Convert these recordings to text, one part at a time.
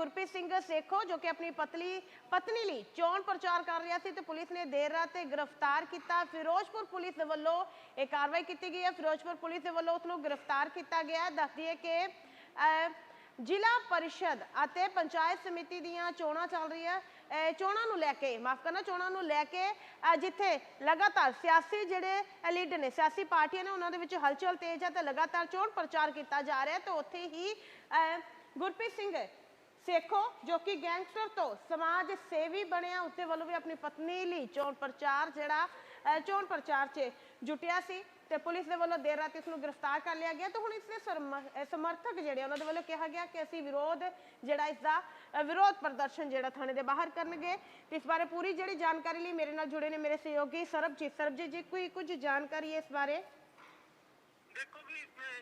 ਗੁਰਪ੍ਰੀਤ ਸਿੰਘ ਸੇਖੋ ਜੋ ਕਿ ਆਪਣੀ ਪਤਲੀ ਪਤਨੀ ਲਈ ਚੋਣ ਪ੍ਰਚਾਰ ਕਰ ਰਿਹਾ ਸੀ ਤੇ ਪੁਲਿਸ ਨੇ ਦੇਰ ਰਾਤ ਤੇ ਗ੍ਰਿਫਤਾਰ ਕੀਤਾ। ਫਿਰੋਜ਼ਪੁਰ ਪੁਲਿਸ ਦੇ ਵੱਲੋਂ ਇਹ ਕਾਰਵਾਈ ਕੀਤੀ ਗਈ ਹੈ। ਫਿਰੋਜ਼ਪੁਰ ਪੁਲਿਸ ਦੇ ਵੱਲੋਂ ਉਸ ਨੂੰ ਗ੍ਰਿਫਤਾਰ ਕੀਤਾ ਗਿਆ ਹੈ। ਕਿ ਜ਼ਿਲ੍ਹਾ ਪਰਿਸ਼ਦ ਅਤੇ ਪੰਚਾਇਤ ਸਮਿਤੀ ਦੀਆਂ ਚੋਣਾਂ ਚੱਲ ਰਹੀਆਂ। ਚੋਣਾਂ ਨੂੰ ਲੈ ਕੇ ਮਾਫ ਕਰਨਾ ਚੋਣਾਂ ਨੂੰ ਲੈ ਕੇ ਜਿੱਥੇ ਲਗਾਤਾਰ ਸਿਆਸੀ ਜਿਹੜੇ ਲੀਡਰ ਨੇ ਸਿਆਸੀ ਪਾਰਟੀਆਂ ਨੇ ਉਹਨਾਂ ਦੇ ਵਿੱਚ ਹਲਚਲ ਤੇਜ਼ ਹੈ ਤੇ ਲਗਾਤਾਰ ਚੋਣ ਪ੍ਰਚਾਰ ਕੀਤਾ ਜਾ ਰਿਹਾ ਤੇ ਉੱਥੇ ਹੀ ਅਹ, ਗੁਰਪ੍ਰੀਤ ਸਿੰਘ ਸੇਖੋ, ਜੋ ਕਿ ਗੈਂਗਸਟਰ ਤੋਂ ਸਮਾਜ ਸੇਵੀ ਬਣਿਆ, ਉੱਤੇ ਵੱਲੋਂ ਵੀ ਆਪਣੀ ਪਤਨੀ ਲਈ ਚੋਣ ਪ੍ਰਚਾਰ ਜਿਹੜਾ ਚੋਣ ਪ੍ਰਚਾਰ 'ਚ ਜੁਟਿਆ ਸੀ ਤੇ ਪੁਲਿਸ ਦੇ ਵੱਲੋਂ ਦੇਰ ਰਾਤ ਇਸ ਨੂੰ ਗ੍ਰਿਫਤਾਰ ਕਰ ਲਿਆ ਗਿਆ ਤੇ ਹੁਣ ਇਸ ਦੇ ਸਮਰਥਕ ਜਿਹੜੇ ਉਹਨਾਂ ਦੇ ਵੱਲੋਂ ਕਿਹਾ ਗਿਆ ਕਿ ਅਸੀਂ ਵਿਰੋਧ ਜਿਹੜਾ ਇਸ ਦਾ ਵਿਰੋਧ ਪ੍ਰਦਰਸ਼ਨ ਜਿਹੜਾ ਥਾਣੇ ਦੇ ਬਾਹਰ ਕਰਨਗੇ ਤੇ ਇਸ ਬਾਰੇ ਪੂਰੀ ਜਿਹੜੀ ਜਾਣਕਾਰੀ ਲਈ ਮੇਰੇ ਨਾਲ ਜੁੜੇ ਨੇ ਮੇਰੇ ਸਹਿਯੋਗੀ ਸਰਬਜੀਤ ਸਰਬਜੀਤ ਜੀ, ਕੋਈ ਕੁਝ ਜਾਣਕਾਰੀ ਹੈ ਇਸ ਬਾਰੇ?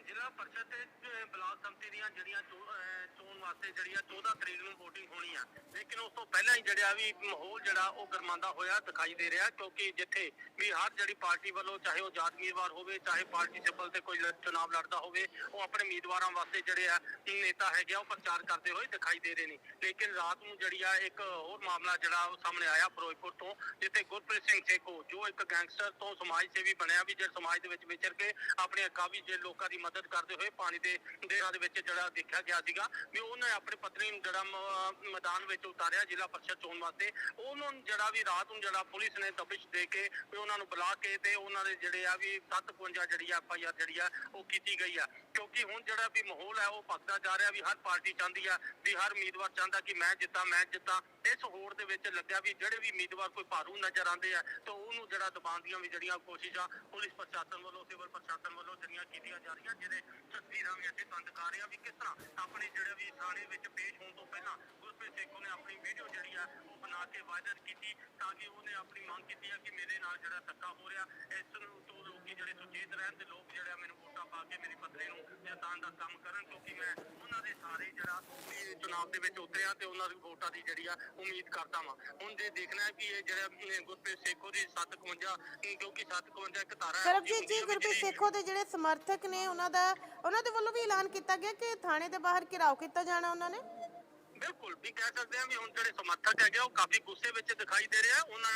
ਜ਼ਿਲ੍ਹਾ ਪਰਿਸ਼ਦ ਤੇ ਬਲਾਕ ਸੰਮਤੀ ਦੀਆਂ ਜਿਹੜੀਆਂ ਚੋਣ ਵਾਸਤੇ ਜਿਹੜੀਆਂ 14 ਤਰੀਕ ਨੂੰ VOTING ਹੋਣੀ ਆ। ਲੇਕਿਨ ਉਸ ਤੋਂ ਪਹਿਲਾਂ ਹੀ ਜਿਹੜਾ ਵੀ ਮਾਹੌਲ ਜਿਹੜਾ, ਉਹ ਗਰਮਾਂਦਾ ਹੋਇਆ ਦਿਖਾਈ ਦੇ ਰਿਹਾ, ਕਿਉਂਕਿ ਜਿੱਥੇ ਵੀ ਹਰ ਜਿਹੜੀ ਪਾਰਟੀ ਵੱਲੋਂ ਚਾਹੇ ਉਹ ਜਾਤ ਹੋਵੇ, ਚਾਹੇ ਪਾਰਟੀ ਸਿੱਬਲ ਤੇ ਕੋਈ ਲ- ਲੜਦਾ ਹੋਵੇ, ਉਹ ਆਪਣੇ ਉਮੀਦਵਾਰਾਂ ਵਾਸਤੇ ਜਿਹੜੇ ਆ ਨੇਤਾ ਹੈਗੇ ਆ, ਉਹ ਪ੍ਰਚਾਰ ਕਰਦੇ ਹੋਏ ਦਿਖਾਈ ਦੇ ਰਹੇ ਨੇ। ਲੇਕਿਨ ਰਾਤ ਨੂੰ ਜਿਹੜੀ ਆ, ਇੱਕ ਹੋਰ ਮਾਮਲਾ ਜਿਹੜਾ, ਉਹ ਸਾਹਮਣੇ ਆਇਆ ਫਿਰੋਜ਼ਪੁਰ ਤੋਂ, ਜਿੱਥੇ ਗੁਰਪ੍ਰੀਤ ਸਿੰਘ ਸੇਖੋ ਜੋ ਇੱਕ ਗੈਂਗਸਟਰ ਤੋਂ ਸਮਾਜ ਸੇਵੀ ਬਣਿਆ, ਵੀ ਜਿਹੜੇ ਸਮਾਜ ਦੇ ਵਿੱਚ ਵਿਚਰ ਕੇ ਆਪਣੇ ਕਾਫੀ ਜੇ ਲੋਕਾਂ ਦੀ ਮਦਦ ਕਰਦੇ ਹੋਏ ਪਾਣੀ ਦੇ ਡੇਰਾਂ ਦੇ ਵਿੱਚ ਜਿਹੜਾ ਦੇਖਿਆ ਗਿਆ ਸੀਗਾ ਵੀ ਉਹਨੇ ਆਪਣੀ ਪਤਨੀ ਨੂੰ ਜਿਹੜਾ ਮੈਦਾਨ ਵਿੱਚ ਉਤਾਰਿਆ ਜ਼ਿਲ੍ਹਾ ਪਰਿਸ਼ਦ ਚੋਣ ਵਾਸਤੇ। ਉਹਨੂੰ ਜਿਹੜਾ ਵੀ ਰਾਤ ਨੂੰ ਜਿਹੜਾ ਪੁਲਿਸ ਨੇ ਦਬਿਸ਼ ਦੇ ਕੇ ਵੀ ਉਹਨਾਂ ਨੂੰ ਬੁਲਾ ਕੇ ਤੇ ਉਹਨਾਂ ਦੇ ਜਿਹੜੇ ਆ ਵੀ 752 ਜਿਹੜੀ ਆ ਐਫ ਆਈ ਆਰ ਜਿਹੜੀ ਆ ਉਹ ਕੀਤੀ ਗਈ ਆ। ਕਿਉਂਕਿ ਹੁਣ ਜਿਹੜਾ ਵੀ ਮਾਹੌਲ ਹੈ ਉਹ ਭਖਦਾ ਜਾ ਰਿਹਾ ਵੀ ਹਰ ਪਾਰਟੀ ਚਾਹੁੰਦੀ ਆ, ਵੀ ਹਰ ਉਮੀਦਵਾਰ ਚਾਹੁੰਦਾ ਕਿ ਮੈਂ ਜਿੱਤਾਂ ਮੈਂ ਜਿੱਤਾਂ। ਇਸ ਹੋੜ ਦੇ ਵਿੱਚ ਲੱਗਿਆ ਵੀ ਜਿਹੜੇ ਵੀ ਉਮੀਦਵਾਰ ਕੋਈ ਭਾਰੂ ਨਜ਼ਰ ਆਉਂਦੇ ਆ, ਤਾਂ ਉਹਨੂੰ ਜਿਹੜਾ ਦਬਾਉਣ ਦੀਆਂ ਵੀ ਜਿਹੜੀਆਂ ਕੋਸ਼ਿਸ਼ਾਂ ਪੁਲਿਸ ਪ੍ਰਸ਼ਾਸਨ ਵੱਲੋਂ, ਸਿਵਲ ਪ੍ਰਸ਼ਾਸਨ ਵੱਲੋਂ ਜਿਹੜੀਆਂ ਕੀਤੀਆਂ ਜਾ ਰਹੀਆਂ, ਜਿਹਦੇ ਤਸਵੀਰਾਂ ਵੀ ਅਸੀਂ ਤੁਹਾਨੂੰ ਦਿਖਾ ਰਹੇ ਹਾਂ ਵੀ ਕਿਸ ਤਰ੍ਹਾਂ ਆਪਣੇ ਜਿਹੜੇ ਵੀ ਥਾਣੇ ਵਿੱਚ ਪੇਸ਼ ਹੋਣ ਤੋਂ ਪਹਿਲਾਂ ਗੁਰਪ੍ਰੀਤ ਸੇਖੋ ਨੇ ਆਪਣੀ ਵੀਡੀਓ ਜਿਹੜੀ ਆ, ਉਹ ਬਣਾ ਕੇ ਵਾਇਰਲ ਕੀਤੀ ਤਾਂ ਕਿ ਉਹਨੇ ਆਪਣੀ ਮੰਗ ਕੀਤੀ ਆ ਕਿ ਮੇਰੇ ਨਾਲ ਜਿਹੜਾ ਧੱਕਾ ਹੋ ਰਿਹਾ, ਇਸ ਨੂੰ ਤੋਂ ਲੋਕੀ ਜਿਹੜੇ ਸੁਚੇਤ ਰਹਿਣ ਤੇ ਲੋਕ ਜਿਹੜੇ ਮੈਨੂੰ ਵੋਟਾਂ ਪਾ ਕੇ ਮੇਰੀ ਪਤਨੀ ਨੂੰ ਜਿਤਾਉਣ ਦਾ ਕੰਮ ਕਰਨ ਕਿਉਂਕਿ ਮੈਂ ਉਹਨਾਂ ਦੇ ਸਾਰੇ ਜਿਹੜਾ ਵੀ ਚੁਣਾਵ ਦੇ ਵਿੱਚ ਉਤਰਿਆ ਤੇ ਉਹਨਾਂ ਦੀ ਵੋਟਾਂ ਦੀ ਜਿਹੜੀ ਆ ਉਮੀਦ ਕਰਦਾ ਵਾਂ। ਹੁਣ ਜੇ ਦੇਖਣਾ ਹੈ ਕਿ ਇਹ ਜਿਹੜਾ ਗੁਰਪ੍ਰੀਤ ਸੇਖੋ ਦੀ 751 ਅਮ, ਕਿਉਂਕਿ 751 ਇੱਕ ਧਾਰਾ ਹੈ ਸਰਬਜੀਤ ਜੀ ਗੁਰਪ੍ਰੀਤ ਸੇਖੋ ਦੇ ਜਿਹੜੇ ਸਮਰਥਕ ਨੇ ਉਹਨਾਂ ਦਾ ਉਹਨਾਂ ਦੇ ਵੱਲੋਂ ਵੀ ਐਲਾਨ ਕੀਤਾ ਗਿਆ ਕਿ ਥਾਣੇ ਦੇ ਬਾਹਰ ਘਿਰਾਓ ਕੀਤਾ ਜਾਣਾ ਉਹਨਾਂ ਨੇ? ਬਿਲਕੁਲ ਵੀ ਕਹਿ ਸਕਦੇ ਹਾਂ ਵੀ ਹੁਣ ਜਿਹੜੇ ਸਮਰਥਕ ਹੈਗੇ ਆ, ਉਹ ਕਾਫੀ ਗੁੱਸੇ ਵਿੱਚ ਦਿਖਾਈ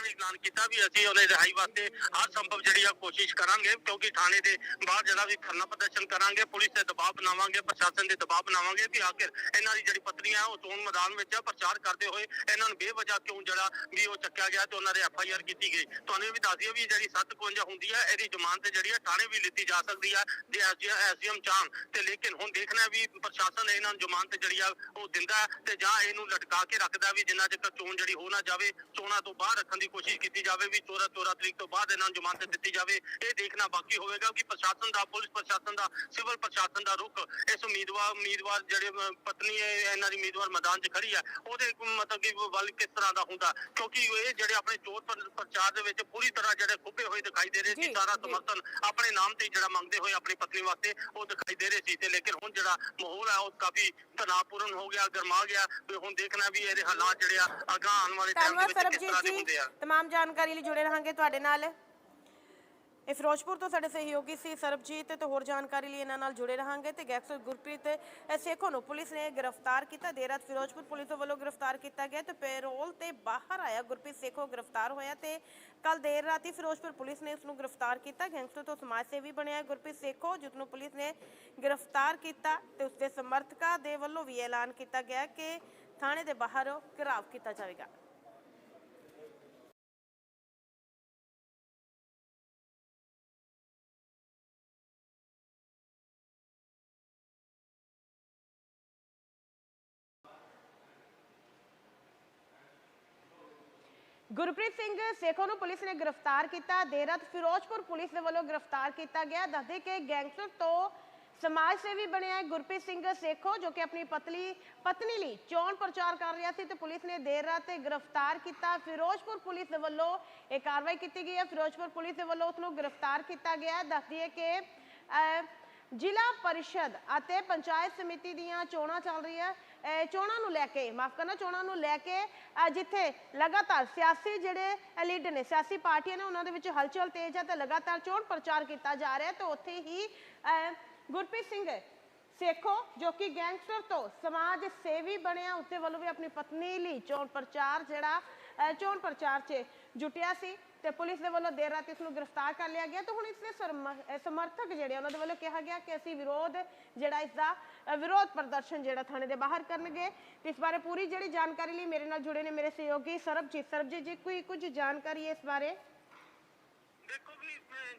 ਦੇ ਐਲਾਨ ਕੀਤਾ ਵੀ ਅਸੀਂ ਉਹਨੇ ਰਿਹਾਈ ਵਾਸਤੇ ਹਰ ਸੰਭਵ ਜਿਹੜੀ ਆ ਕੋਸ਼ਿਸ਼ ਕਰਾਂਗੇ, ਕਿਉਂਕਿ ਥਾਣੇ ਦੇ ਬਾਹਰ ਜਿਹੜਾ ਵੀ ਖਰਨਾ ਪ੍ਰਦਰਸ਼ਨ ਕਰਾਂਗੇ, ਪੁਲਿਸ ਤੇ ਦਬਾਅ ਬਣਾਵਾਂਗੇ, ਪ੍ਰਸ਼ਾਸਨ ਦੇ ਦਬਾਅ ਬਣਾਵਾਂਗੇ ਵੀ ਆਖਿਰ ਇਹਨਾਂ ਦੀ ਜਿਹੜੀ ਪਤਨੀ ਆ, ਉਹ ਚੋਣ ਮੈਦਾਨ ਵਿੱਚ ਪ੍ਰਚਾਰ ਕਰਦੇ ਹੋਏ ਇਹਨਾਂ ਨੂੰ ਬੇਵਜ੍ਹਾ ਕਿਉਂ ਜਿਹੜਾ ਵੀ ਉਹ ਚੱਕਿਆ ਗਿਆ ਤੇ ਉਹਨਾਂ ਦੇ ਐਫ ਆਈ ਆਰ ਕੀਤੀ ਗਈ। ਤੁਹਾਨੂੰ ਇਹ ਵੀ ਦੱਸ ਦਈਏ ਵੀ ਜਿਹੜੀ 751 ਹੁੰਦੀ ਹੈ ਇਹਦੀ ਜ਼ਮਾਨਤ ਜਿਹੜੀ ਆ ਥਾਣੇ ਵੀ ਲਿੱਤੀ ਜਾ ਸਕਦੀ ਹੈ ਜੇ ਐਸਡੀਐਮ ਚਾਹਣ ਤੇ ਲੇਕਿਨ ਹੁਣ ਦੇਖਣਾ ਵੀ ਪ੍ਰਸ਼ਾਸਨ ਇਹਨਾਂ ਨੂੰ ਜ਼ਮਾਨਤ ਜਿਹੜੀ ਆ, ਉਹ ਦਿੰਦਾ ਹੈ ਤੇ ਜਾਂ ਇਹਨੂੰ ਲਟਕਾ ਕੇ ਰੱਖਦਾ ਵੀ ਜਿੰਨਾ ਚਿਰ ਚੋਣ ਜਿਹੜੀ ਹੋ ਨਾ ਜਾਵੇ, ਚੋਣਾਂ ਤੋਂ ਬਾਹਰ ਰੱਖਣ ਦੀ ਕੋਸ਼ਿਸ਼ ਕੀਤੀ ਜਾਵੇ ਵੀ 14 14 ਤਰੀਕ ਤੋਂ ਬਾਅਦ ਇਹਨਾਂ ਨੂੰ ਜ਼ਮਾਨਤ ਦਿੱਤੀ ਜਾਵੇ। ਇਹ ਦੇਖਣਾ ਬਾਕੀ ਹੋਵੇਗਾ ਕਿ ਪ੍ਰਸ਼ਾਸਨ ਦਾ ਪੁਲਿਸ ਪ੍ਰਸ਼ਾਸਨ ਦਾ ਸਿਵਲ ਪ੍ਰਸ਼ਾਸਨ ਦਾ ਰੁਖ ਇਸ ਉਮੀਦਵਾਰ ਉਮੀਦਵਾਰ ਜਿਹੜੇ ਪਤਨੀ ਹੈ ਇਹਨਾਂ ਦੀ ਉਮੀਦਵਾਰ ਮੈਦਾਨ 'ਚ ਖੜੀ ਹੈ ਉਹਦੇ ਮਤਲਬ ਕਿ ਵੱਲ ਕਿਸ ਤਰ੍ਹਾਂ ਦਾ ਹੁੰਦਾ? ਕਿਉਂਕਿ ਇਹ ਜਿਹੜੇ ਆਪਣੇ ਚੋਣ ਪ੍ਰ- ਪ੍ਰਚਾਰ ਦੇ ਵਿੱਚ ਪੂਰੀ ਤਰ੍ਹਾਂ ਜਿਹੜੇ ਖੁੱਬੇ ਹੋਏ ਦਿਖਾਈ ਦੇ ਰਹੇ ਸੀ ਸਾਰਾ। ਸਮਰਥਨ ਆਪਣੇ ਨਾਮ ਤੇ ਜਿਹੜਾ ਮੰਗਦੇ ਹੋਏ ਆਪਣੀ ਪਤਨੀ ਵਾਸਤੇ ਉਹ ਦਿਖਾਈ ਦੇ ਰਹੇ ਸੀ ਤੇ ਲੇਕਿਨ ਹੁਣ ਜਿਹੜਾ ਮਾਹੌਲ ਹੈ ਉਹ ਕਾਫੀ ਤਣਾਅਪੂਰਨ ਹੋ ਗਿਆ ਗਰਮਾ ਗਿਆ। ਵੀ ਹੁਣ ਦੇਖਣਾ ਵੀ ਇਹਦੇ ਹਾਲਾਤ ਜਿਹੜੇ ਆ ਅਗਾਂਹ ਆਉਣ ਵਾਲੇ ਟਾਈਮ ਦੇ ਵਿੱਚ ਕਿਸ ਤਰ੍ਹਾਂ ਦੇ ਹੁੰਦੇ ਆ। तमाम ਜਾਣਕਾਰੀ ਲਈ ਜੁੜੇ ਰਹਾਂਗੇ ਤੁਹਾਡੇ ਨਾਲ ਇਹ ਫਿਰੋਜ਼ਪੁਰ ਤੋਂ ਸਾਡੇ ਸਹਿਯੋਗੀ ਸੀ ਸਰਬਜੀਤ ਤੇ ਹੋਰ ਜਾਣਕਾਰੀ ਲਈ ਇਹਨਾਂ ਨਾਲ ਜੁੜੇ ਰਹਾਂਗੇ ਤੇ ਗੈਂਗਸਟਰ ਗੁਰਪ੍ਰੀਤ ਅ, ਸੇਖੋ ਨੂੰ ਪੁਲਿਸ ਨੇ ਗ੍ਰਿਫਤਾਰ ਕੀਤਾ ਦੇਰ ਰਾਤ ਫਿਰੋਜ਼ਪੁਰ ਪੁਲਿਸ ਦੇ ਵੱਲੋਂ ਗ੍ਰਿਫਤਾਰ ਕੀਤਾ ਗਿਆ ਤੇ ਪੈਰੋਲ ਤੇ ਬਾਹਰ ਆਇਆ ਗੁਰਪ੍ਰੀਤ ਸੇਖੋ ਗ੍ਰਿਫਤਾਰ ਹੋਇਆ ਤੇ ਕੱਲ ਦੇਰ ਰਾਤੀ ਫਿਰੋਜ਼ਪੁਰ ਪੁਲਿਸ ਨੇ ਉਸ ਨੂੰ ਗ੍ਰਿਫਤਾਰ ਕੀਤਾ ਗੈਂਗਸਟਰ ਤੋਂ ਸਮਾਜ ਸੇਵੀ ਬਣਿਆ ਗੁਰਪ੍ਰੀਤ ਸੇਖੋ ਜਿਸ ਨੂੰ ਪੁਲਿਸ ਨੇ ਗ੍ਰਿਫਤਾਰ ਕੀਤਾ ਤੇ ਉਸ ਦੇ ਸਮਰਥਕਾਂ ਦੇ ਵੱਲੋਂ ਵੀ ਐਲਾਨ ਕੀਤਾ ਗਿਆ ਕਿ ਥਾਣੇ ਦੇ ਬਾਹਰ ਘਿਰਾਵ ਕੀਤਾ ਜਾਵੇਗਾ ਗੁਰਪ੍ਰੀਤ ਸਿੰਘ ਸੇਖੋ ਨੂੰ ਪੁਲਿਸ ਨੇ ਗ੍ਰਿਫਤਾਰ ਕੀਤਾ। ਦੇਰ ਰਾਤ ਫਿਰੋਜ਼ਪੁਰ ਪੁਲਿਸ ਦੇ ਵੱਲੋਂ ਗ੍ਰਿਫਤਾਰ ਕੀਤਾ ਗਿਆ। ਦੱਸਦੇ ਕਿ ਗੈਂਗਸਟਰ ਤੋਂ ਸਮਾਜ ਸੇਵੀ ਬਣਿਆ ਹੈ ਗੁਰਪ੍ਰੀਤ ਸਿੰਘ ਸੇਖੋ, ਜੋ ਕਿ ਆਪਣੀ ਪਤਲੀ, ਪਤਨੀ ਲਈ ਚੋਣ ਪ੍ਰਚਾਰ ਕਰ ਰਿਹਾ ਸੀ ਤੇ ਪੁਲਿਸ ਨੇ ਦੇਰ ਰਾਤ ਗ੍ਰਿਫਤਾਰ ਕੀਤਾ। ਫਿਰੋਜ਼ਪੁਰ ਪੁਲਿਸ ਦੇ ਵੱਲੋਂ ਇਹ ਕਾਰਵਾਈ ਕੀਤੀ ਗਈ ਹੈ। ਫਿਰੋਜ਼ਪੁਰ ਪੁਲਿਸ ਦੇ ਵੱਲੋਂ ਉਸ ਨੂੰ ਗ੍ਰਿਫਤਾਰ ਕੀਤਾ ਗਿਆ ਦੱਸਦੀ ਹੈ ਕਿ ਜ਼ਿਲ੍ਹਾ ਪਰਿਸ਼ਦ ਅਤੇ ਪੰਚਾਇਤ ਸਮਿਤੀ ਦੀਆਂ ਚੋਣਾਂ ਚੱਲ ਰਹੀਆਂ। ਅਹ ਚੋਣਾਂ ਨੂੰ ਲੈ ਕੇ, ਮਾਫ ਕਰਨਾ, ਚੋਣਾਂ ਨੂੰ ਲੈ ਕੇ ਜਿੱਥੇ ਲਗਾਤਾਰ ਸਿਆਸੀ ਜਿਹੜੇ ਲੀਡਰ ਨੇ, ਸਿਆਸੀ ਪਾਰਟੀਆਂ ਨੇ, ਉਹਨਾਂ ਦੇ ਵਿੱਚ ਹਲਚਲ ਤੇਜ਼ ਹੈ ਤੇ ਲਗਾਤਾਰ ਚੋਣ ਪ੍ਰਚਾਰ ਕੀਤਾ ਜਾ ਰਿਹਾ ਹੈ ਤੇ ਉੱਥੇ ਹੀ ਗੁਰਪ੍ਰੀਤ ਸਿੰਘ ਸੇਖੋ, ਜੋ ਕਿ ਗੈਂਗਸਟਰ ਤੋਂ ਸਮਾਜ ਸੇਵੀ ਬਣਿਆ ਉਸਦੇ ਵੱਲੋਂ ਵੀ ਆਪਣੀ ਪਤਨੀ ਲਈ ਚੋਣ ਪ੍ਰਚਾਰ ਜਿਹੜਾ ਚੋਣ ਪ੍ਰਚਾਰ 'ਚ ਜੁਟਿਆ ਸੀ। ਤੇ ਪੁਲਿਸ ਦੇ ਵੱਲੋਂ ਦੇਰ ਰਾਤ ਇਸ ਨੂੰ ਗ੍ਰਿਫਤਾਰ ਕਰ ਲਿਆ ਗਿਆ ਤੇ ਹੁਣ ਇਸ ਦੇ ਸਮਰਥਕ ਜਿਹੜੇ ਉਹਨਾਂ ਦੇ ਵੱਲੋਂ ਕਿਹਾ ਗਿਆ ਕਿ ਅਸੀਂ ਵਿਰੋਧ ਜਿਹੜਾ ਇਸ ਦਾ ਵਿਰੋਧ ਪ੍ਰਦਰਸ਼ਨ ਜਿਹੜਾ ਥਾਣੇ ਦੇ ਬਾਹਰ ਕਰਨਗੇ। ਤੇ ਇਸ ਬਾਰੇ ਪੂਰੀ ਜਿਹੜੀ ਜਾਣਕਾਰੀ ਲਈ ਮੇਰੇ ਨਾਲ ਜੁੜੇ ਨੇ ਮੇਰੇ ਸਹਿਯੋਗੀ ਸਰਬਜੀਤ। ਸਰਬਜੀਤ ਜੀ, ਕੋਈ ਕੁਝ ਜਾਣਕਾਰੀ ਹੈ ਇਸ ਬਾਰੇ? ਦੇਖੋ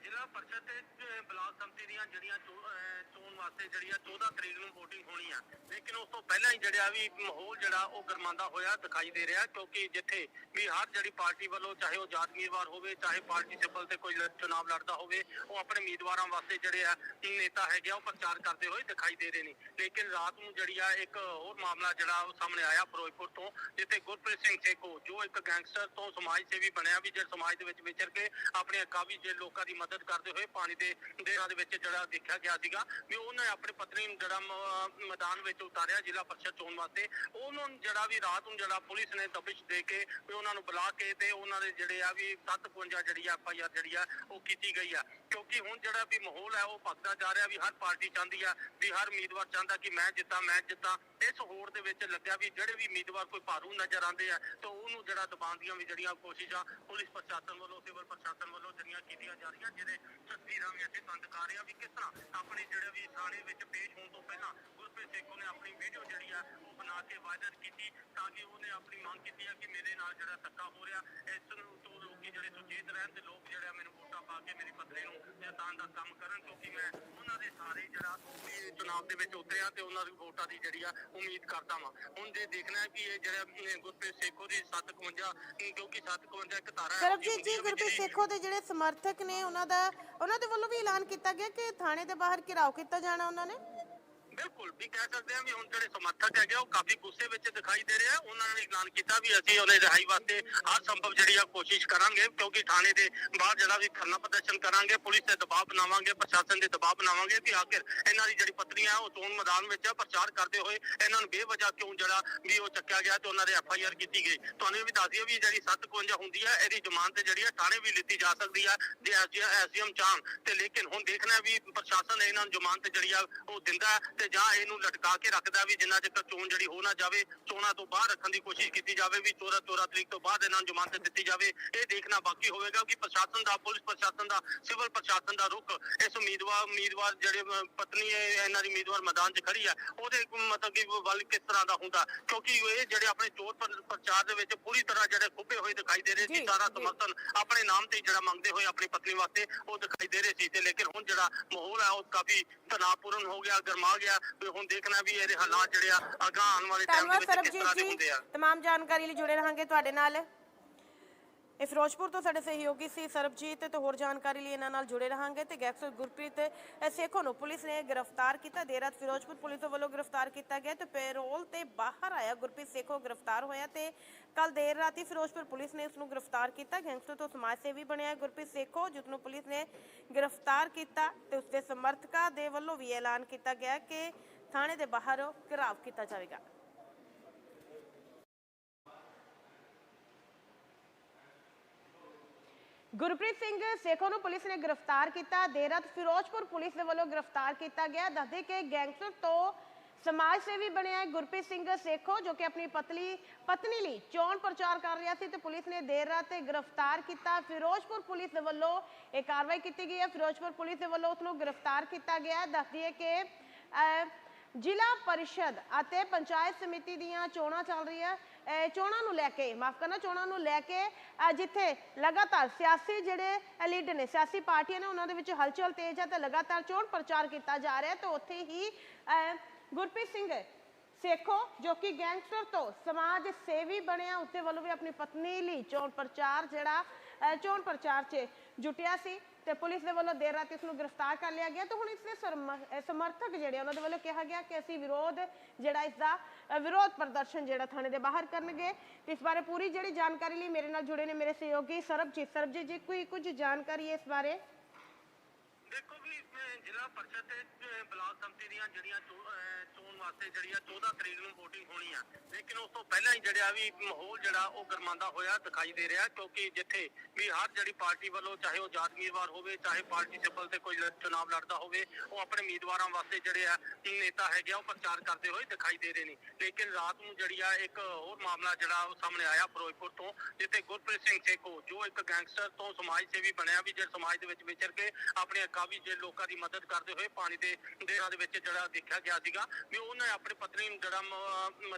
ਜ਼ਿਲ੍ਹਾ ਪਰਿਸ਼ਦ ਤੇ ਬਲਾਕ ਸੰਮਤੀ ਦੀਆਂ ਜਿਹੜੀਆਂ ਚੋ- ਚੋਣ ਵਾਸਤੇ ਜਿਹੜੀਆਂ 14 ਤਰੀਕ ਨੂੰ VOTING ਹੋਣੀ ਆ। ਲੇਕਿਨ ਉਸ ਤੋਂ ਪਹਿਲਾਂ ਹੀ ਜਿਹੜਾ ਵੀ ਮਾਹੌਲ ਜਿਹੜਾ, ਉਹ ਗਰਮਾਉਂਦਾ ਹੋਇਆ ਦਿਖਾਈ ਦੇ ਰਿਹਾ, ਕਿਉਂਕਿ ਜਿੱਥੇ ਵੀ ਹਰ ਜਿਹੜੀ ਪਾਰਟੀ ਵੱਲੋਂ ਚਾਹੇ ਉਹ ਜਾਤ ਹੋਵੇ, ਚਾਹੇ ਪਾਰਟੀ ਸਿੱਬਲ ਤੇ ਕੋਈ ਲ- ਲੜਦਾ ਹੋਵੇ, ਉਹ ਆਪਣੇ ਉਮੀਦਵਾਰਾਂ ਵਾਸਤੇ ਜਿਹੜੇ ਆ ਨੇਤਾ ਹੈਗੇ ਆ, ਉਹ ਪ੍ਰਚਾਰ ਕਰਦੇ ਹੋਏ ਦਿਖਾਈ ਦੇ ਰਹੇ ਨੇ। ਲੇਕਿਨ ਰਾਤ ਨੂੰ ਜਿਹੜੀ ਆ, ਇੱਕ ਹੋਰ ਮਾਮਲਾ ਜਿਹੜਾ, ਉਹ ਸਾਹਮਣੇ ਆਇਆ ਫਿਰੋਜ਼ਪੁਰ ਤੋਂ, ਜਿੱਥੇ ਗੁਰਪ੍ਰੀਤ ਸਿੰਘ ਸੇਖੋ ਜੋ ਇੱਕ ਗੈਂਗਸਟਰ ਤੋਂ ਸਮਾਜ ਸੇਵੀ ਬਣਿਆ, ਵੀ ਜਿਹੜਾ ਸਮਾਜ ਦੇ ਵਿੱਚ ਵਿਚਰ ਕੇ ਆਪਣੇ ਕਾਫੀ ਜੇ ਲੋਕਾਂ ਦੀ ਮਦਦ ਕਰਦੇ ਹੋਏ ਪਾਣੀ ਦੇ ਡੇਰਾਂ ਦੇ ਵਿੱਚ ਜਿਹੜਾ ਦੇਖਿਆ ਗਿਆ ਸੀਗਾ ਵੀ ਉਹਨੇ ਆਪਣੀ ਪਤਨੀ ਨੂੰ ਜਿਹੜਾ ਮੈਦਾਨ ਵਿੱਚ ਉਤਾਰਿਆ ਜ਼ਿਲ੍ਹਾ ਪਰਿਸ਼ਦ ਚੋਣ ਵਾਸਤੇ। ਉਹਨੂੰ ਜਿਹੜਾ ਵੀ ਰਾਤ ਨੂੰ ਜਿਹੜਾ ਪੁਲਿਸ ਨੇ ਦਬਿਸ਼ ਦੇ ਕੇ ਵੀ ਉਹਨਾਂ ਨੂੰ ਬੁਲਾ ਕੇ ਤੇ ਉਹਨਾਂ ਦੇ ਜਿਹੜੇ ਆ ਵੀ 752 ਜਿਹੜੀ ਆ ਐਫਆਈਆਰ ਜਿਹੜੀ ਆ ਉਹ ਕੀਤੀ ਗਈ ਆ। ਕਿਉਂਕਿ ਹੁਣ ਜਿਹੜਾ ਵੀ ਮਾਹੌਲ ਹੈ ਉਹ ਭਗਦਾ ਜਾ ਰਿਹਾ ਵੀ ਹਰ ਪਾਰਟੀ ਚਾਹੁੰਦੀ ਆ ਵੀ ਹਰ ਉਮੀਦਵਾਰ ਚਾਹੁੰਦਾ ਕਿ ਮੈਂ ਜਿੱਤਾਂ ਮੈਂ ਜਿੱਤਾਂ। ਇਸ ਹੋੜ ਦੇ ਵਿੱਚ ਲੱਗਿਆ ਵੀ ਜਿਹੜੇ ਵੀ ਉਮੀਦਵਾਰ ਕੋਈ ਭਾਰੂ ਨਜ਼ਰ ਆਉਂਦੇ ਆ, ਤਾਂ ਉਹਨੂੰ ਜਿਹੜਾ ਦਬਾਉਣ ਦੀਆਂ ਵੀ ਜਿਹੜੀਆਂ ਕੋਸ਼ਿਸ਼ਾਂ ਪੁਲਿਸ ਪ੍ਰਸ਼ਾਸਨ ਵੱਲੋਂ, ਸਿਵਲ ਪ੍ਰਸ਼ਾਸਨ ਵੱਲੋਂ ਜਿਹੜੀਆਂ ਕੀਤੀਆਂ ਜਾ ਰਹੀਆਂ, ਜਿਹਦੇ ਤਸਵੀਰਾਂ ਵੀ ਅਸੀਂ ਤੁਹਾਨੂੰ ਦਿਖਾ ਰਹੇ ਆ ਵੀ ਕਿਸ ਤਰ੍ਹਾਂ ਆਪਣੇ ਜਿਹੜੇ ਵੀ ਥਾਣੇ ਵਿੱਚ ਪੇਸ਼ ਹੋਣ ਤੋਂ ਪਹਿਲਾਂ ਗੁਰਪ੍ਰੀਤ ਸੇਖੋ ਨੇ ਆਪਣੀ ਵੀਡੀਓ ਜਿਹੜੀ ਆ ਉਹ ਬਣਾ ਕੇ ਵਾਇਰਲ ਕੀਤੀ ਤਾਂ ਕਿ ਉਹਨੇ ਆਪਣੀ ਮੰਗ ਕੀਤੀ ਆ ਕਿ ਮੇਰੇ ਨਾਲ ਜਿਹੜਾ ਧੱਕਾ ਹੋ ਰਿਹਾ ਇਸ ਨੂੰ ਤੋਂ ਲੋਕੀ ਜਿਹੜੇ ਸੁਚੇਤ ਰਹਿਣ ਤੇ ਲੋਕ ਜਿਹੜੇ ਆ ਮੈਨੂੰ ਵੋਟਾਂ ਪਾ ਕੇ ਮੇਰੀ ਪਤਨੀ ਨੂੰ ਜਿਤਾਉਣ ਦਾ ਕੰਮ ਕਰਨ ਕਿਉਂਕਿ ਮੈਂ ਉਹਨਾਂ ਦੇ ਸਾਰੇ ਜਿਹੜਾ ਵੀ ਚੁਣਾਵ ਦੇ ਵਿੱਚ ਉਤਰਿਆ ਤੇ ਉਹਨਾਂ ਦੀ ਵੋਟਾਂ ਦੀ ਜਿਹੜੀ ਆ ਉਮੀਦ ਕਰਦਾ ਵਾਂ। ਹੁਣ ਜੇ ਦੇਖਣਾ ਹੈ ਕਿ ਇਹ ਜਿਹੜਾ ਗੁਰਪ੍ਰੀਤ ਸੇਖੋ ਦੀ 751 ਅਮ, ਕਿਉਂਕਿ 751 ਇੱਕ ਧਾਰਾ ਹੈ ਸਰਬਜੀਤ ਜੀ ਗੁਰਪ੍ਰੀਤ ਸੇਖੋ ਦੇ ਜਿਹੜੇ ਸਮਰਥਕ ਨੇ ਉਹਨਾਂ ਦਾ ਉਹਨਾਂ ਦੇ ਵੱਲੋਂ ਵੀ ਐਲਾਨ ਕੀਤਾ ਗਿਆ ਕਿ ਥਾਣੇ ਦੇ ਬਾਹਰ ਘਿਰਾਓ ਕੀਤਾ ਜਾਣਾ ਉਹਨਾਂ ਨੇ? ਬਿਲਕੁਲ, ਵੀ ਕਹਿ ਸਕਦੇ ਹਾਂ ਵੀ ਹੁਣ ਜਿਹੜੇ ਸਮਰਥਕ ਹੈਗੇ ਉਹ ਕਾਫੀ ਗੁੱਸੇ ਵਿੱਚ ਦਿਖਾਈ ਦੇ ਰਹੇ ਆ। ਉਹਨਾਂ ਨੇ ਐਲਾਨ ਕੀਤਾ ਵੀ ਅਸੀਂ ਉਹਨੇ ਰਿਹਾਈ ਵਾਸਤੇ ਹਰ ਸੰਭਵ ਜਿਹੜੀ ਆ ਕੋਸ਼ਿਸ਼ ਕਰਾਂਗੇ, ਕਿਉਂਕਿ ਥਾਣੇ ਦੇ ਬਾਹਰ ਜਿਹੜਾ ਵੀ ਖਰਨਾ ਪ੍ਰਦਰਸ਼ਨ ਕਰਾਂਗੇ, ਪੁਲਿਸ ਤੇ ਦਬਾਅ ਬਣਾਵਾਂਗੇ, ਪ੍ਰਸ਼ਾਸਨ ਦੇ ਦਬਾਅ ਬਣਾਵਾਂਗੇ ਵੀ ਆਖਿਰ ਇਹਨਾਂ ਦੀ ਜਿਹੜੀ ਪਤਨੀ ਆ ਉਹ ਚੋਣ ਮੈਦਾਨ ਵਿੱਚ ਆ, ਪ੍ਰਚਾਰ ਕਰਦੇ ਹੋਏ ਇਹਨਾਂ ਨੂੰ ਬੇਵਜ੍ਹਾ ਕਿਉਂ ਜਿਹੜਾ ਵੀ ਉਹ ਚੱਕਿਆ ਗਿਆ ਤੇ ਉਹਨਾਂ ਦੇ ਐਫ ਆਈ ਆਰ ਕੀਤੀ ਗਈ। ਤੁਹਾਨੂੰ ਇਹ ਵੀ ਦੱਸ ਦਈਏ ਵੀ ਜਿਹੜੀ 751 ਹੁੰਦੀ ਆ, ਇਹਦੀ ਜ਼ਮਾਨਤ ਜਿਹੜੀ ਆ ਥਾਣੇ ਵੀ ਲਿੱਤੀ ਜਾ ਸਕਦੀ ਆ, ਜੇ ਐਸਡੀਐਮ ਚਾਹਣ ਤੇ ਲੇਕਿਨ ਹੁਣ ਦੇਖਣਾ ਵੀ ਪ੍ਰਸ਼ਾਸਨ ਇਹਨਾਂ ਨੂੰ ਜ਼ਮਾਨਤ ਜਿਹੜੀ ਆ, ਉਹ ਦਿੰਦਾ ਹੈ ਤੇ ਜਾਂ ਇਹਨੂੰ ਲਟਕਾ ਕੇ ਰੱਖਦਾ ਵੀ ਜਿੰਨਾ ਚਿਰ ਚੋਣ ਜਿਹੜੀ ਹੋ ਨਾ ਜਾਵੇ ਚੋਣਾਂ ਤੋਂ ਬਾਹਰ ਰੱਖਣ ਦੀ ਕੋਸ਼ਿਸ਼ ਕੀਤੀ ਜਾਵੇ ਵੀ 14 14 ਤਰੀਕ ਤੋਂ ਬਾਅਦ ਇਹਨਾਂ ਨੂੰ ਜ਼ਮਾਨਤ ਦਿੱਤੀ ਜਾਵੇ। ਇਹ ਦੇਖਣਾ ਬਾਕੀ ਹੋਵੇਗਾ ਕਿ ਪ੍ਰਸ਼ਾਸਨ ਦਾ ਪੁਲਿਸ ਪ੍ਰਸ਼ਾਸਨ ਦਾ ਸਿਵਲ ਪ੍ਰਸ਼ਾਸਨ ਦਾ ਰੁਖ ਇਸ ਉਮੀਦਵਾਰ ਉਮੀਦਵਾਰ ਜਿਹੜੇ ਪਤਨੀ ਹੈ ਇਹਨਾਂ ਦੀ ਉਮੀਦਵਾਰ ਮੈਦਾਨ 'ਚ ਖੜੀ ਹੈ ਉਹਦੇ ਮਤਲਬ ਕਿ ਵੱਲ ਕਿਸ ਤਰ੍ਹਾਂ ਦਾ ਹੁੰਦਾ? ਕਿਉਂਕਿ ਇਹ ਜਿਹੜੇ ਆਪਣੇ ਚੋਣ ਪ੍ਰ- ਪ੍ਰਚਾਰ ਦੇ ਵਿੱਚ ਪੂਰੀ ਤਰ੍ਹਾਂ ਜਿਹੜੇ ਖੁੱਬੇ ਹੋਏ ਦਿਖਾਈ ਦੇ ਰਹੇ ਸੀ ਸਾਰਾ। ਸਮਰਥਨ ਆਪਣੇ ਨਾਮ ਤੇ ਜਿਹੜਾ ਮੰਗਦੇ ਹੋਏ ਆਪਣੀ ਪਤਨੀ ਵਾਸਤੇ ਉਹ ਦਿਖਾਈ ਦੇ ਰਹੇ ਸੀ। ਤੇ ਲੇਕਿਨ ਹੁਣ ਜਿਹੜਾ ਮਾਹੌਲ ਹੈ ਉਹ ਕਾਫੀ ਤਣਾਅਪੂਰਨ ਹੋ ਗਿਆ ਗਰਮਾ ਗਿਆ। ਵੀ ਹੁਣ ਦੇਖਣਾ ਵੀ ਇਹਦੇ ਹਾਲਾਤ ਜਿਹੜੇ ਆ ਅਗਾਂਹ ਆਉਣ ਵਾਲੇ ਟਾਈਮ ਦੇ ਧੰਨਵਾਦ ਵਿੱਚ ਕਿਸ ਸਰਬਜੀਤ ਤਰ੍ਹਾਂ ਦੇ ਜੀ ਹੁੰਦੇ ਆ तमाम ਜਾਣਕਾਰੀ ਲਈ ਜੁੜੇ ਰਹਾਂਗੇ ਤੁਹਾਡੇ ਨਾਲ ਇਹ ਫਿਰੋਜ਼ਪੁਰ ਤੋਂ ਸਾਡੇ ਸਹਿਯੋਗੀ ਸੀ ਸਰਬਜੀਤ ਤੇ ਹੋਰ ਜਾਣਕਾਰੀ ਲਈ ਇਹਨਾਂ ਨਾਲ ਜੁੜੇ ਰਹਾਂਗੇ ਤੇ ਗੈਂਗਸਟਰ ਗੁਰਪ੍ਰੀਤ ਸੇਖੋ ਨੂੰ ਪੁਲਿਸ ਨੇ ਗ੍ਰਿਫਤਾਰ ਕੀਤਾ। ਦੇਰ ਰਾਤ ਫਿਰੋਜ਼ਪੁਰ ਪੁਲਿਸ ਵੱਲੋਂ ਗ੍ਰਿਫਤਾਰ ਕੀਤਾ ਗਿਆ ਤੇ ਪੈਰੋਲ ਤੇ ਬਾਹਰ ਆਇਆ ਗੁਰਪ੍ਰੀਤ ਸੇਖੋ ਗ੍ਰਿਫਤਾਰ ਹੋਇਆ ਤੇ ਕੱਲ ਦੇਰ ਰਾਤ ਹੀ ਫਿਰੋਜ਼ਪੁਰ ਪੁਲਿਸ ਨੇ ਉਸ ਨੂੰ ਗ੍ਰਿਫਤਾਰ ਕੀਤਾ। ਗੈਂਗਸਟਰ ਤੋਂ ਸਮਾਜ ਸੇਵੀ ਬਣਿਆ ਗੁਰਪ੍ਰੀਤ ਸੇਖੋ, ਜਿਸ ਨੂੰ ਪੁਲਿਸ ਨੇ ਗ੍ਰਿਫਤਾਰ ਕੀਤਾ ਤੇ ਉਸ ਦੇ ਸਮਰਥਕਾਂ ਦੇ ਵੱਲੋਂ ਵੀ ਐਲਾਨ ਕੀਤਾ ਗਿਆ ਕਿ ਥਾਣੇ ਦੇ ਬਾਹਰ ਘਿਰਾਵ ਕੀਤਾ ਜਾਵੇਗਾ। ਗੁਰਪ੍ਰੀਤ ਸਿੰਘ ਸੇਖੋ ਨੂੰ ਪੁਲਿਸ ਨੇ ਗ੍ਰਿਫਤਾਰ ਕੀਤਾ। ਦੇਰ ਰਾਤ ਫਿਰੋਜ਼ਪੁਰ ਪੁਲਿਸ ਦੇ ਵੱਲੋਂ ਗ੍ਰਿਫਤਾਰ ਕੀਤਾ ਗਿਆ। ਦੱਸਦੇ ਕਿ ਗੈਂਗਸਟਰ ਤੋਂ ਸਮਾਜ ਸੇਵੀ ਬਣਿਆ ਹੈ ਗੁਰਪ੍ਰੀਤ ਸਿੰਘ ਸੇਖੋ, ਜੋ ਕਿ ਆਪਣੀ ਪਤਲੀ ਪਤਨੀ ਲਈ ਚੋਣ ਪ੍ਰਚਾਰ ਕਰ ਰਿਹਾ ਸੀ ਤੇ ਪੁਲਿਸ ਨੇ ਦੇਰ ਰਾਤ ਤੇ ਗ੍ਰਿਫਤਾਰ ਕੀਤਾ। ਫਿਰੋਜ਼ਪੁਰ ਪੁਲਿਸ ਦੇ ਵੱਲੋਂ ਇਹ ਕਾਰਵਾਈ ਕੀਤੀ ਗਈ ਹੈ। ਫਿਰੋਜ਼ਪੁਰ ਪੁਲਿਸ ਦੇ ਵੱਲੋਂ ਉਸ ਨੂੰ ਗ੍ਰਿਫਤਾਰ ਕੀਤਾ ਗਿਆ ਦੱਸਦੀ ਹੈ ਕਿ ਜ਼ਿਲ੍ਹਾ ਪਰਿਸ਼ਦ ਅਤੇ ਪੰਚਾਇਤ ਸਮਿਤੀ ਦੀਆਂ ਚੋਣਾਂ ਚੱਲ ਰਹੀਆਂ। ਚੋਣਾਂ ਨੂੰ ਲੈ ਕੇ, ਮਾਫ ਕਰਨਾ, ਚੋਣਾਂ ਨੂੰ ਲੈ ਕੇ ਜਿੱਥੇ ਲਗਾਤਾਰ ਸਿਆਸੀ ਜਿਹੜੇ ਲੀਡਰ ਨੇ, ਸਿਆਸੀ ਪਾਰਟੀਆਂ ਨੇ, ਉਹਨਾਂ ਦੇ ਵਿੱਚ ਹਲਚਲ ਤੇਜ਼ ਹੈ ਤੇ ਲਗਾਤਾਰ ਚੋਣ ਪ੍ਰਚਾਰ ਕੀਤਾ ਜਾ ਰਿਹਾ ਤੇ ਉੱਥੇ ਹੀ, ਅਹ ਗੁਰਪ੍ਰੀਤ ਸਿੰਘ ਸੇਖੋ, ਜੋ ਕਿ ਗੈਂਗਸਟਰ ਤੋਂ ਸਮਾਜ ਸੇਵੀ ਬਣਿਆ ਉਸਦੇ ਵੱਲੋਂ ਵੀ ਆਪਣੀ ਪਤਨੀ ਲਈ ਚੋਣ ਪ੍ਰਚਾਰ ਜਿਹੜਾ ਚੋਣ ਪ੍ਰਚਾਰ 'ਚ ਜੁਟਿਆ ਸੀ ਤੇ ਪੁਲਿਸ ਦੇ ਵੱਲੋਂ ਦੇਰ ਰਾਤ ਇਸ ਨੂੰ ਗ੍ਰਿਫਤਾਰ ਕਰ ਲਿਆ ਗਿਆ ਤੇ ਹੁਣ ਇਸ ਦੇ ਸਮਰਥਕ ਜਿਹੜੇ ਉਹਨਾਂ ਦੇ ਵੱਲੋਂ ਕਿਹਾ ਗਿਆ ਕਿ ਅਸੀਂ ਵਿਰੋਧ ਜਿਹੜਾ ਇਸ ਦਾ ਵਿਰੋਧ ਪ੍ਰਦਰਸ਼ਨ ਜਿਹੜਾ ਥਾਣੇ ਦੇ ਬਾਹਰ ਕਰਨਗੇ। ਤੇ ਇਸ ਬਾਰੇ ਪੂਰੀ ਜਿਹੜੀ ਜਾਣਕਾਰੀ ਲਈ ਮੇਰੇ ਨਾਲ ਜੁੜੇ ਨੇ ਮੇਰੇ ਸਹਿਯੋਗੀ ਸਰਬਜੀਤ। ਸਰਬਜੀਤ ਜੀ, ਕੋਈ ਕੁਝ ਜਾਣਕਾਰੀ ਇਸ ਬਾਰੇ? ਦੇਖੋ ਵੀ ਜ਼ਿਲ੍ਹਾ ਪਰਿਸ਼ਦ ਤੇ ਬਲਾਕ ਸੰਮਤੀ ਦੀਆਂ ਜਿਹੜੀਆਂ ਚੋਣ ਵਾਸਤੇ ਜਿਹੜੀਆਂ 14 ਤਰੀਕ ਨੂੰ VOTING ਹੋਣੀ ਆ, ਲੇਕਿਨ ਉਸ ਤੋਂ ਪਹਿਲਾਂ ਹੀ ਜਿਹੜਾ ਵੀ ਮਾਹੌਲ ਜਿਹੜਾ ਉਹ ਗਰਮਾਉਂਦਾ ਹੋਇਆ ਦਿਖਾਈ ਦੇ ਰਿਹਾ, ਕਿਉਂਕਿ ਜਿੱਥੇ ਵੀ ਹਰ ਜਿਹੜੀ ਪਾਰਟੀ ਵੱਲੋਂ ਚਾਹੇ ਉਹ ਜਾਤਗੀਰਵਾਰ ਹੋਵੇ, ਚਾਹੇ ਪਾਰਟੀ ਸਿੱਬਲ ਤੇ ਕੋਈ ਲ- ਲੜਦਾ ਹੋਵੇ, ਉਹ ਆਪਣੇ ਉਮੀਦਵਾਰਾਂ ਵਾਸਤੇ ਜਿਹੜੇ ਆ ਨੇਤਾ ਹੈਗੇ ਆ, ਉਹ ਪ੍ਰਚਾਰ ਕਰਦੇ ਹੋਏ ਦਿਖਾਈ ਦੇ ਰਹੇ ਨੇ। ਲੇਕਿਨ ਰਾਤ ਨੂੰ ਜਿਹੜੀ ਆ, ਇੱਕ ਹੋਰ ਮਾਮਲਾ ਜਿਹੜਾ ਉਹ ਸਾਹਮਣੇ ਆਇਆ ਫਿਰੋਜ਼ਪੁਰ ਤੋਂ, ਜਿੱਥੇ ਗੁਰਪ੍ਰੀਤ ਸਿੰਘ ਸੇਖੋ ਜੋ ਇੱਕ ਗੈਂਗਸਟਰ ਤੋਂ ਸਮਾਜ ਸੇਵੀ ਬਣਿਆ, ਵੀ ਜਿਹੜਾ ਸਮਾਜ ਦੇ ਵਿੱਚ ਵਿਚਰ ਕੇ ਆਪਣੇ ਵੀ ਜੇ ਲੋਕਾਂ ਦੀ ਮਦਦ ਕਰਦੇ ਹੋਏ ਪਾਣੀ ਦੇ ਦੇਰਾਂ ਦੇ ਵਿੱਚ ਜਿਹੜਾ ਦੇਖਿਆ ਗਿਆ ਸੀਗਾ, ਵੀ ਉਹਨੇ ਆਪਣੀ ਪਤਨੀ ਨੂੰ ਜਿਹੜਾ